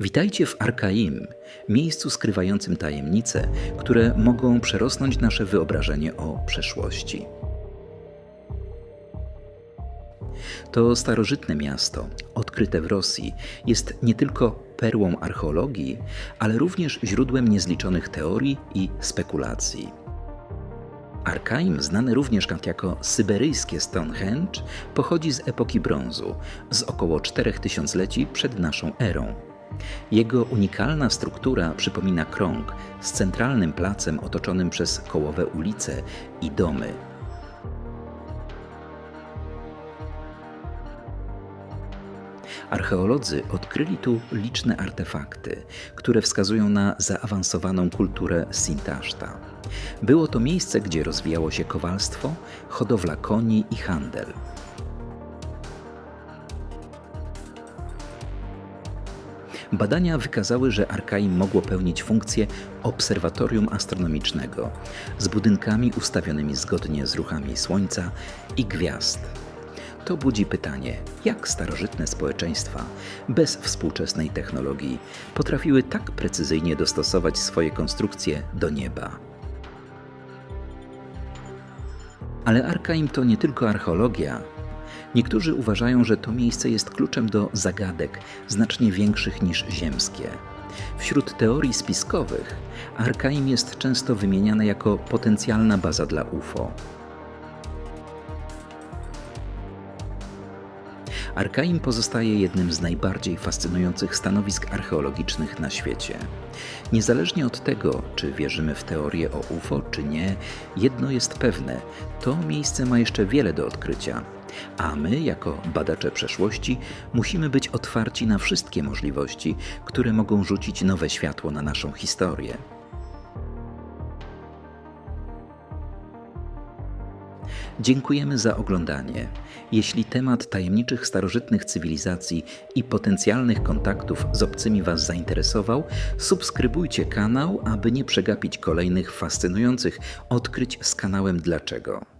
Witajcie w Arkaim, miejscu skrywającym tajemnice, które mogą przerosnąć nasze wyobrażenie o przeszłości. To starożytne miasto, odkryte w Rosji, jest nie tylko perłą archeologii, ale również źródłem niezliczonych teorii i spekulacji. Arkaim, znany również jako syberyjskie Stonehenge, pochodzi z epoki brązu, z około 4000 leci przed naszą erą. Jego unikalna struktura przypomina krąg z centralnym placem otoczonym przez kołowe ulice i domy. Archeolodzy odkryli tu liczne artefakty, które wskazują na zaawansowaną kulturę Sintaszta. Było to miejsce, gdzie rozwijało się kowalstwo, hodowla koni i handel. Badania wykazały, że Arkaim mogło pełnić funkcję obserwatorium astronomicznego z budynkami ustawionymi zgodnie z ruchami Słońca i gwiazd. To budzi pytanie, jak starożytne społeczeństwa bez współczesnej technologii potrafiły tak precyzyjnie dostosować swoje konstrukcje do nieba. Ale Arkaim to nie tylko archeologia. Niektórzy uważają, że to miejsce jest kluczem do zagadek znacznie większych niż ziemskie. Wśród teorii spiskowych Arkaim jest często wymieniane jako potencjalna baza dla UFO. Arkaim pozostaje jednym z najbardziej fascynujących stanowisk archeologicznych na świecie. Niezależnie od tego, czy wierzymy w teorię o UFO, czy nie, jedno jest pewne: to miejsce ma jeszcze wiele do odkrycia. A my, jako badacze przeszłości, musimy być otwarci na wszystkie możliwości, które mogą rzucić nowe światło na naszą historię. Dziękujemy za oglądanie. Jeśli temat tajemniczych starożytnych cywilizacji i potencjalnych kontaktów z obcymi Was zainteresował, subskrybujcie kanał, aby nie przegapić kolejnych fascynujących odkryć z kanałem Dlaczego.